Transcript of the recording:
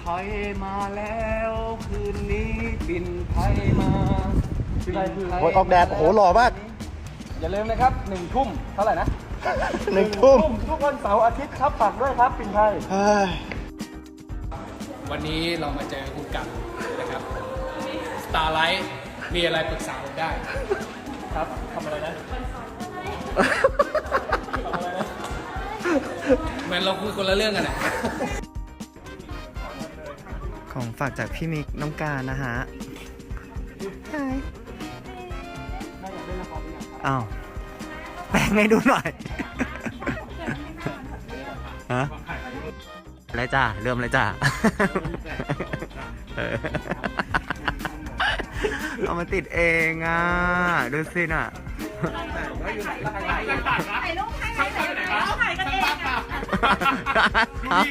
ภัยมาแล้วคืนนี้บินภัยมาบินภัยโอ้ยออกแดดโอ้โหหล่อมาก อย่าลืมนะครับหนึ่งทุ่มเท่าไหร่นะหนึ่งทุ่มทุกวันเสาร์อาทิตย์ครับฝากด้วยครับปินไทยเฮ้ยวันนี้เรามาเจอคุณกันนะครับ Starlight มีอะไรปรึกษาผมได้ ครับทำอะไรนะเหมือนเราคุยคนละเรื่องกันอะ ของฝากจากพี่มิกน้องการนะฮะฮายอ้าวแปลงให้ดูหน่อย ฮะเลยจ้าเริ่มเลยจ้าเออเอามาติดเองอะ ดูสิน่ะถ่ายรูปให้ถ่ายถ่ายกันเองอะฮะ